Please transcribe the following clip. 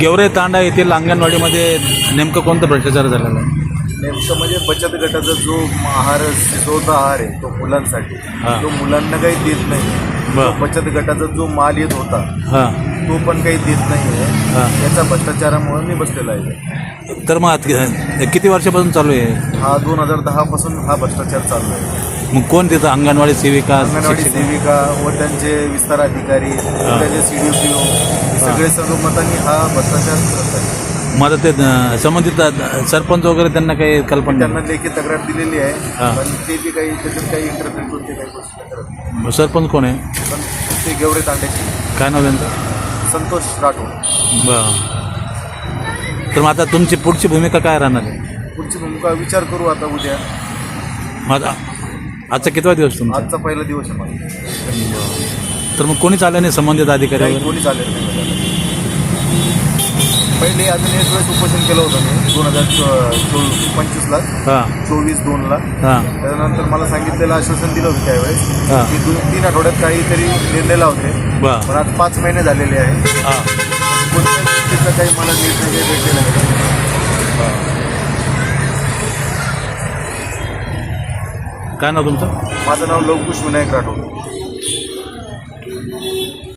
गेवरे तांडा येथील अंगणवाडीमध्ये नेमकं कोणतं भ्रष्टाचार झालेला आहे? नेमकं म्हणजे बचत गटाचा जो आहार शिजवता आहार आहे तो मुलांसाठी हा. तो मुलांना काही देत नाही. बरं. तो बचत गटाचा जो माल येत होता हां. तो पण काही देत नाही हा. आहे याचा भ्रष्टाचारामुळे मी बसलेला आहे. तर मग आत- किती वर्षापासून चालू आहे? हा दोन हजार दहा पासून हा भ्रष्टाचार चालू आहे. मग कोण तिथं अंगणवाडी सेविका अंगणवाडी शिक्षिका? सेविका व त्यांचे विस्तार अधिकारी त्यांचे सी सगळे सर्वमतांनी हा भ्रष्टाचार करत आहे. मग आता ते अं, संबंधित अं, सरपंच वगैरे त्यांना काही कल्पना त्यांना लेखी तक्रार दिलेली आहे. पण ते बी काही त्याच्यात काही इंटरफेअर करून ते काही गोष्टी नाही करत नाही? सरपंच कोण आहे? पण ते गेवरे तांड्याची काय नाव त्यांचं? संतोष राठोड. बरं. तर मग आता तुमची पुढची भूमिका काय राहणार आहे? पुढची भूमिका विचार करू आता उद्या. मग आता आजचा कितवा दिवस तुमचा? आजचा पहिला दिवस आहे माझा तर मग कोणीच आलं नाही संबंधित अधिकारी काही वगैरे कोणी चालेल नाही. पहिले अजून एक वेळेस उपोषण केलं होतं मी दोन हजार चोवीस पंचवीसला. हां. चोवीस दोनला. हां. त्यानंतर मला सांगितलेलं आश्वासन दिलं होतं त्यावेळेस हा. की दोन तीन आठवड्यात काहीतरी निर्णय लावते. बरं. पण आज पाच महिने झालेले आहे. हां. कोणत्याच गोष्टीचा काही मला निर्णय काही भेटलेला नाही काय नाव तुमचं? माझं नाव लवकुश विनायक राठोड.